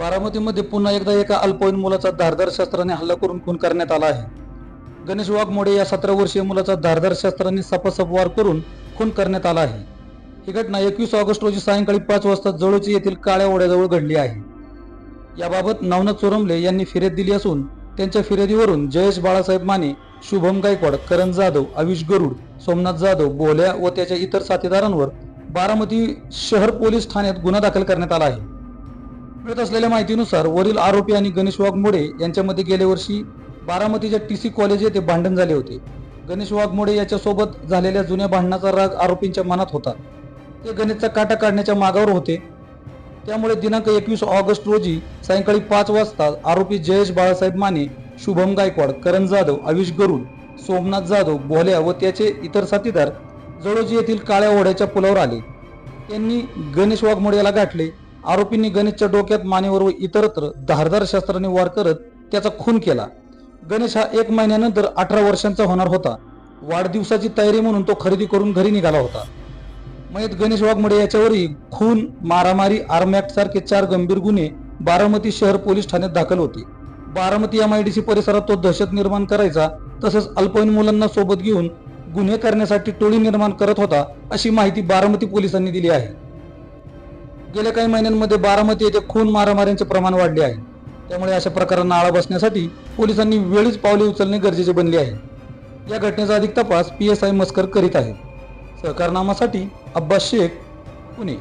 बारामतीमध्ये पुन्हा एकदा एका अल्पवयीन मुलाचा धारदार शस्त्राने हल्ला करून खून करण्यात आला आहे. गणेश वाघमोडे या सतरा वर्षीय मुलाचा धारदार शस्त्राने सपसपवार करून खून करण्यात आला आहे. ही घटना एकवीस ऑगस्ट रोजी सायंकाळी पाच वाजता जळोची येथील काळ्या ओढ्याजवळ घडली आहे. याबाबत नवनाथ चोरमले यांनी फिर्याद दिली असून त्यांच्या फिर्यादीवरून जयेश बाळासाहेब माने शुभम गायकवाड करण जाधव आविष गरुड सोमनाथ जाधव बोल्या व त्याच्या इतर साथीदारांवर बारामती शहर पोलीस ठाण्यात गुन्हा दाखल करण्यात आला आहे. मिळत असलेल्या माहितीनुसार वरील आरोपी आणि गणेश वाघमोडे यांच्यामध्ये गेल्या वर्षी बारामतीच्या टी सी कॉलेज येथे भांडण झाले होते. गणेश वाघमोडे याच्यासोबत झालेल्या जुन्या भांडणाचा राग आरोपींच्या मनात होता. ते गणेशचा काटा काढण्याच्या मागावर होते. त्यामुळे दिनांक एकवीस ऑगस्ट रोजी सायंकाळी पाच वाजता आरोपी जयेश बाळासाहेब माने शुभम गायकवाड करण जाधव आयुष गरुड सोमनाथ जाधव भोल्या व त्याचे इतर साथीदार जळोजी येथील काळ्या ओढ्याच्या पुलावर आले. त्यांनी गणेश वाघमोडे याला गाठले. आरोपींनी गणेशच्या डोक्यात मानेवर व इतरत्र धारदार शस्त्राने वार करत त्याचा खून केला. गणेश हा एक महिन्यानंतर अठरा वर्षांचा होणार होता. वाढदिवसाची तयारी म्हणून तो खरेदी करून घरी निघाला होता. मयत गणेश वाघमडे याच्यावरही खून मारामारी आर्मॅक्ट सारखे चार गंभीर गुन्हे बारामती शहर पोलीस ठाण्यात दाखल होते. बारामती एमआयडीसी परिसरात तो दहशत निर्माण करायचा तसंच अल्पवयीन मुलांना सोबत घेऊन गुन्हे करण्यासाठी टोळी निर्माण करत होता अशी माहिती बारामती पोलिसांनी दिली आहे. गेल्या काही महिन्यांमध्ये बारामती येथे खून मारामाऱ्यांचे प्रमाण वाढले आहे. त्यामुळे अशा प्रकारांना आळा बसण्यासाठी पोलिसांनी वेळीच पावले उचलणे गरजेचे बनले आहे. या घटनेचा अधिक तपास पी एस आय मस्कर करीत आहे. सहकारनामासाठी अब्बास शेख पुणे.